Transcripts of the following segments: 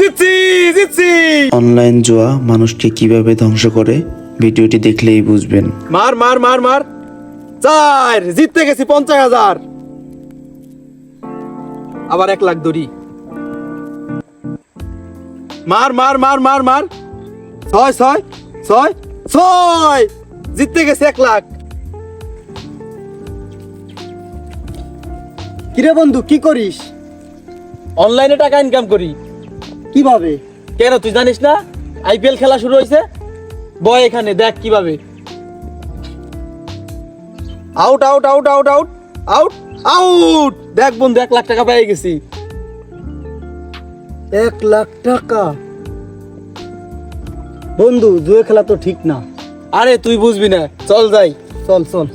জিতছি জিতছি। Online জুয়া মানুষকে কীভাবে ধ্বংস করে ভিডিওটি দেখলেই বুঝবেন। মার মার মার মার। চার জিততে গেছি পঞ্চাশ হাজার। আবার এক লাখ দড়ি। মার মার মার মার মার। ছয় ছয় ছয় ছয়। জিততে গেছে এক লাখ। কিরে বন্ধু কি করিস? অনলাইনে টাকা ইনকাম করি। কীভাবে? কেন তুই জানিস না? আইপিএল খেলা শুরু হয়েছে? বয় এখানে দেখ কীভাবে। Out out out out out out out দেখ বন্ধু এক লাখ টাকা পেয়ে গেছি। এক লাখ টাকা? বন্ধু জুয়ে খেলা তো ঠিক না। আরে তুই বুঝবি না। চল যাই। চল চল।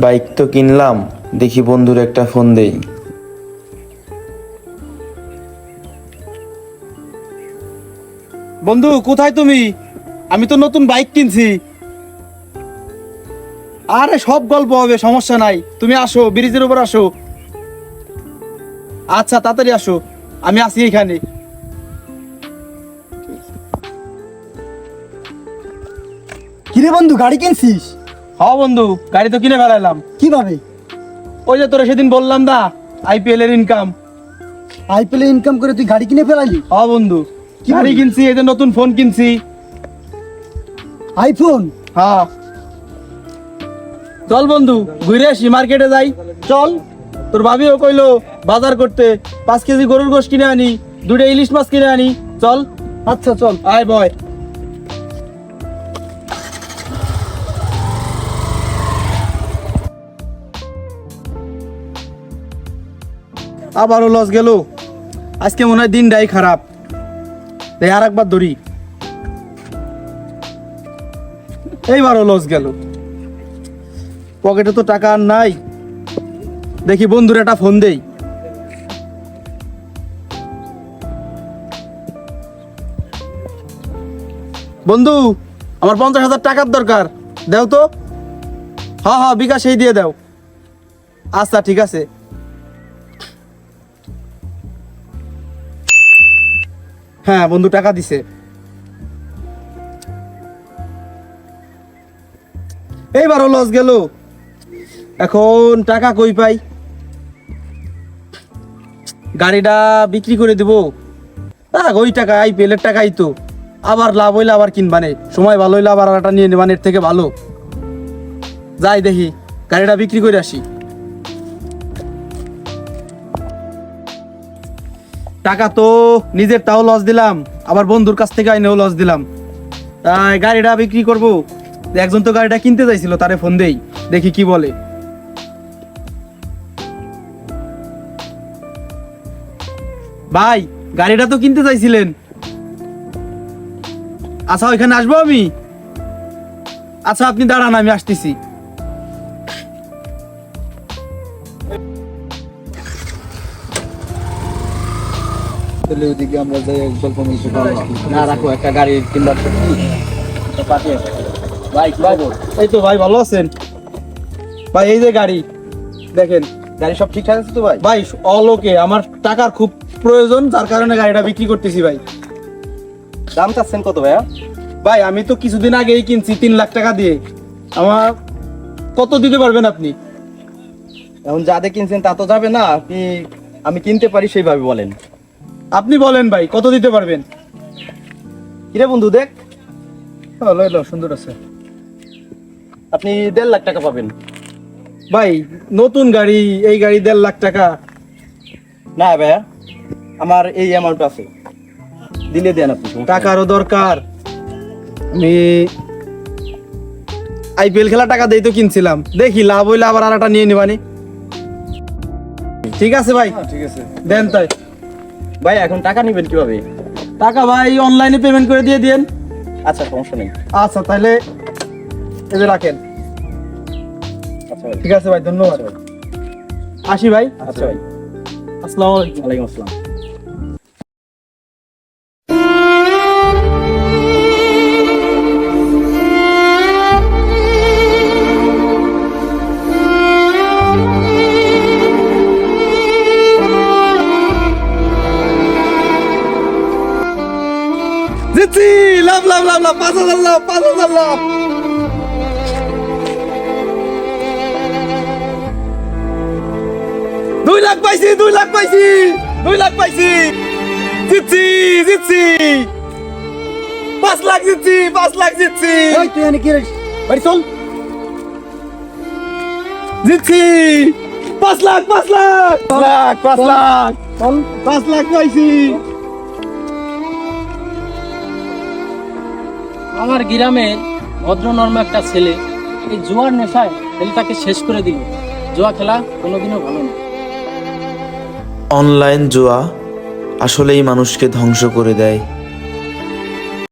বাইক তো কিনলাম দেখি বন্ধুর একটা ফোন দেই। বন্ধু কোথায় তুমি? আমি তো নতুন বাইক কিনছি। আরে সব গল্প হবে সমস্যা নাই। তুমি আসো ব্রিজের উপর আসো। আচ্ছা তাড়াতাড়ি আসো। আমি আছি এখানে। কিরে বন্ধু গাড়ি কিনছিস? হ বন্ধু গাড়ি তো কিনে ফেলাইলাম। কীভাবে? ওই যে তোরা সেদিন বললাম না আইপিএল এর ইনকাম আইপিএল ইনকাম করে তুই গাড়ি কিনে ফেলালি? হ বন্ধু গাড়ি কিনছি এই যে নতুন ফোন কিনছি। আইফোন হ্যাঁ চল বন্ধু ঘুরে আসি মার্কেটে যাই। চল তোর ভাবিও কইলো বাজার করতে। পাঁচ কেজি গরুর গোশ কিনে আনি দুটো ইলিশ মাছ কিনে আনি। চল। আচ্ছা চল। আয় বয়। আবারও লস গেল। আজকে মনে হয় দিনটাই খারাপ। দেখ আর একবার ধরি। এইবারও লস গেল। পকেটে তো টাকা আর নাই। দেখি বন্ধুর একটা ফোন দেই। বন্ধু, আমার পঞ্চাশ হাজার টাকার দরকার। দেও তো? হ্যাঁ হ্যাঁ বিকাশেই দিয়ে দাও। আচ্ছা ঠিক আছে। হ্যাঁ বন্ধু, টাকা দিছে। এইবারও লস গেল। এখন টাকা কই পাই? গাড়িটা বিক্রি করে দেব। ওই টাকা, আইপিএল এর টাকাই তো। আবার লাভ হইলে আবার কিনবানে। সময় ভালো হইলে আবার আরেকটা নিয়ে নেবানের থেকে ভালো। যাই দেখি, গাড়িটা বিক্রি করে আসি। টাকা তো নিজের তাও লস দিলাম, আবার বন্ধুর কাছ থেকে আইনেও লস দিলাম। তাই গাড়িটা বিক্রি করব। একজন তো গাড়িটা কিনতে চাইছিল তারে ফোন দেই, দেখি কি বলে। ভাই, গাড়িটা তো কিনতে চাইছিলেন আচ্ছা ওইখানে আসব আমি? আচ্ছা আপনি দাঁড়ান, আমি আসতেছি। তাহলে ওদিকে আমরা যাই গল্প মিলতে না রাখো একটা গাড়ি ভাই এই তো ভাই ভালো আছেন? ভাই এই যে গাড়ি দেখেন। গাড়ি সব ঠিকঠাক আছে তো ভাই? ভাই অলোকে আমার টাকার খুব প্রয়োজন যার কারণে গাড়িটা বিক্রি করতেছি ভাই। দাম চাচ্ছেন কত ভাইয়া? ভাই আমি তো কিছুদিন আগেই কিনছি তিন লাখ টাকা দিয়ে। আমার কত দিতে পারবেন আপনি? এখন যা দিয়ে কিনছেন তা তো যাবে না আপনি আমি কিনতে পারি সেইভাবে বলেন। আপনি বলেন ভাই কত দিতে পারবেন? কিরে বন্ধু দেখ। লইল সুন্দর আছে। আপনি দেড় লাখ টাকা পাবেন। ভাই নতুন গাড়ি এই গাড়ি দেড় লাখ টাকা। না ভাইয়া আমার এই অ্যামাউন্ট আছে। দিলে দেন আপনি টাকারও দরকার। আমি আইপিএল খেলা টাকা দিয়ে তো কিনছিলাম। দেখি লাভ হইলে আবার আর একটা নিয়ে নিবানি। ঠিক আছে ভাই। ঠিক আছে। দেন তাই। ভাই এখন টাকা নেবেন কীভাবে? টাকা ভাই অনলাইনে পেমেন্ট করে দিয়ে দিন আচ্ছা সমস্যা নেই। আচ্ছা তাহলে এই যে রাখেন। আচ্ছা ভাই। ঠিক আছে ভাই ধন্যবাদ। আসি ভাই। আচ্ছা ভাই। আসসালামু আলাইকুম। ওয়ালাইকুম আসসালাম। লাভ লাভ লাভ লাভ পাঁচ হাজার লাভ পাঁচ হাজার লাভ। দুই লাখ পাইছি দুই লাখ পাইছি দুই লাখ পাইছি। জিতছি জিতছি। পাঁচ লাখ জিতছি পাঁচ লাখ জিতছি। তুই এনে কি বাড়ি চল। জিতছি। পাঁচ লাখ পাঁচ লাখ। পাঁচ লাখ পাঁচ লাখ। পাঁচ লাখ পাইছি। আমার গ্রামে ভদ্রনর্ম একটা ছেলে, এই জুয়ার নেশায় ছেলেটাকে শেষ করে দিল। জুয়া খেলা কোনোদিনও ভালো না। অনলাইন জুয়া আসলেই মানুষকে ধ্বংস করে দেয়।